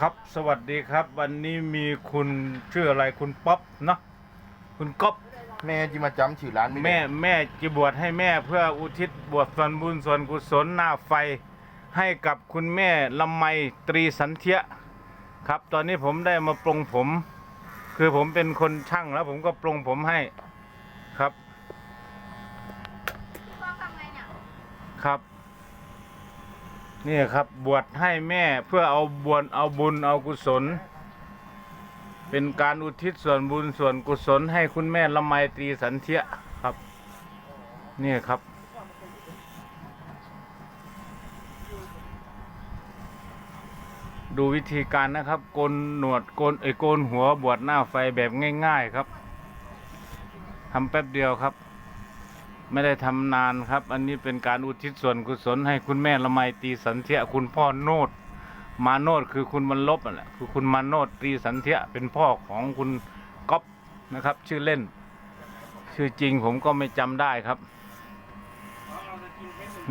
ครับสวัสดีครับ วันนี้มีคุณชื่ออะไรคุณป๊อปเนาะคุณก๊อปแม่จิมาจำชื่อร้านไม่ได้แม่แม่จะบวชให้แม่เพื่ออุทิศบวชส่วนบุญส่วนกุศลหน้าไฟ ให้กับคุณแม่ลำไมตรีสันเทียครับ ตอนนี้ผมได้มาปรงผม คือผมเป็นคนช่างแล้วผมก็ปรงผมให้ครับ พี่ป้องทำไงเนี่ย ครับ นี่ครับบวชให้แม่เพื่อเอาบวนเอาบุญเอากุศล เป็นการอุทิศส่วนบุญส่วนกุศลให้คุณแม่ละไมตรีสันเทียครับ นี่ครับดูวิธีการนะครับโกนหนวดโกนเอโกนหัวบวชหน้าไฟแบบง่าย ๆครับทำแป๊บเดียวครับ ไม่ได้ทำนานครับ อันนี้เป็นการอุทิศส่วนกุศลให้คุณแม่ละไมตรีสันเทียคุณพ่อโนดมาโนดคือคุณบรรลบนั่นแหละคือคุณมาโนดตรีสันเทียเป็นพ่อของคุณก๊อฟนะครับ ชื่อเล่น ชื่อจริงผมก็ไม่จำได้ครับ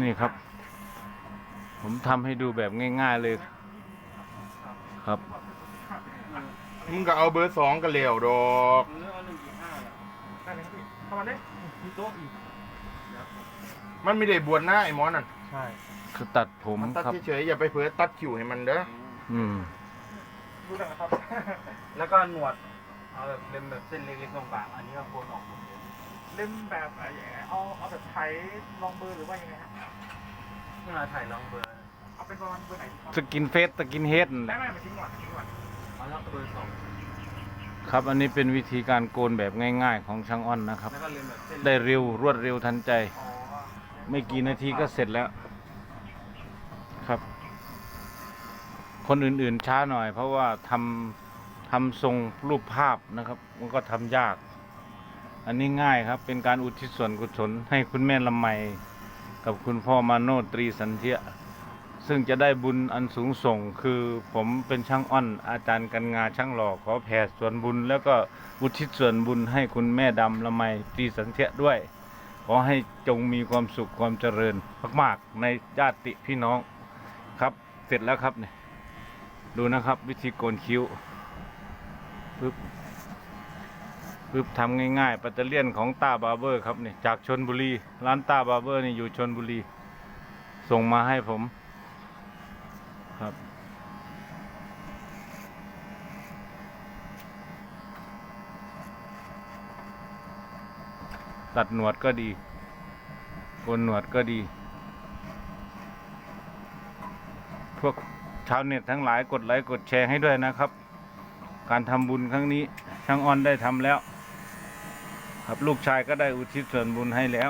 นี่ครับ ผมทำให้ดูแบบง่าย ๆเลยครับมึงก็เอาเบอร์สองกันเหลวดอกได้เลยครับพี่เข้ามาเลยมีโต๊ะอีก มันไม่ได้บวชหน้าไอ้หมอนั่นใช่ คือตัดผมมันตัดครับ เฉยๆอย่าไปเผลอตัดคิวให้มันเด้ออืม ดูหนะครับ แล้วก็หนวด เอาแบบเล็มแบบเส้นเล็กๆบางๆอันนี้ก็โคนออกหมดเลยเล่นแบบอะไรอย่างเงี้ยเอาเอาแบบไทยลองเบอร์หรือว่ายังไงครับเวลาถ่ายลองเบอร์เอาเป็นประมาณเบอร์ไหนดีครับสกินเฟสสกินเฮดนั่นแหได้ละไหมมาทิ้งก่อนทิ้งก่อนเอาแล้วเบอร์สองครับ อันนี้เป็นวิธีการโกนแบบง่าย ๆ ของช่างอ้อนนะครับ แล้วก็เล็มแบบเส้นได้เร็วรวดเร็วทันใจ อ๋อ ไม่กี่นาทีก็เสร็จแล้วครับ คนอื่นๆช้าหน่อย เพราะว่าทำทำทรงรูปภาพนะครับ มันก็ทำยาก อันนี้ง่ายครับ เป็นการอุทิศส่วนกุศลให้คุณแม่ละไมกับคุณพ่อมาโนตรีสันเทียซึ่งจะได้บุญอันสูงส่งคือผมเป็นช่างอ้อนอาจารย์กันงาช่างหล่อขอแผ่ส่วนบุญ แล้วก็อุทิศส่วนบุญให้คุณแม่ดำละไมตรีสันเทียด้วย ขอให้จงมีความสุขความเจริญมาก ๆ ในญาติพี่น้องครับ เสร็จแล้วครับเนี่ยดูนะครับ วิธีโกนคิ้วปึ๊บปึ๊บทำง่ายๆปัตเตเลียนของตาบาร์เบอร์ครับเนี่ยจากชนบุรี ร้านตาบาร์เบอร์นี่อยู่ชนบุรี ส่งมาให้ผมครับ ตัดหนวดก็ดีโกนหนวดก็ดี พวกชาวเน็ตทั้งหลายกดไลค์กดแชร์ให้ด้วยนะครับ การทำบุญครั้งนี้ช่างอ้อนได้ทำแล้ว ครับลูกชายก็ได้อุทิศส่วนบุญให้แล้ว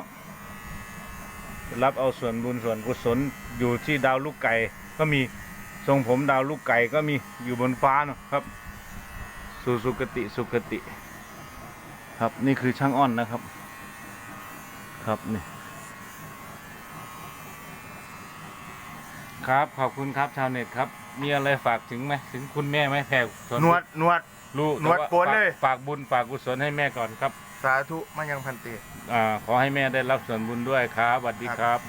รับเอาส่วนบุญส่วนกุศลอยู่ที่ดาวลูกไก่ก็มีทรงผมดาวลูกไก่ก็มีอยู่บนฟ้านะครับ สู่สุคติสุคติ ครับนี่คือช่างอ้อนนะครับ ครับนี่ครับขอบคุณครับชาวเน็ตครับ มีอะไรฝากถึงไหมถึงคุณแม่ไหมแพรส่หนวดหนวด รู้หนวดแต่าโกนเลย ฝากฝากบุญฝากกุศลให้แม่ก่อนครับสาธุมายังพันเต อ่าขอให้แม่ได้รับส่วนบุญด้วยครับสวัสดีครับ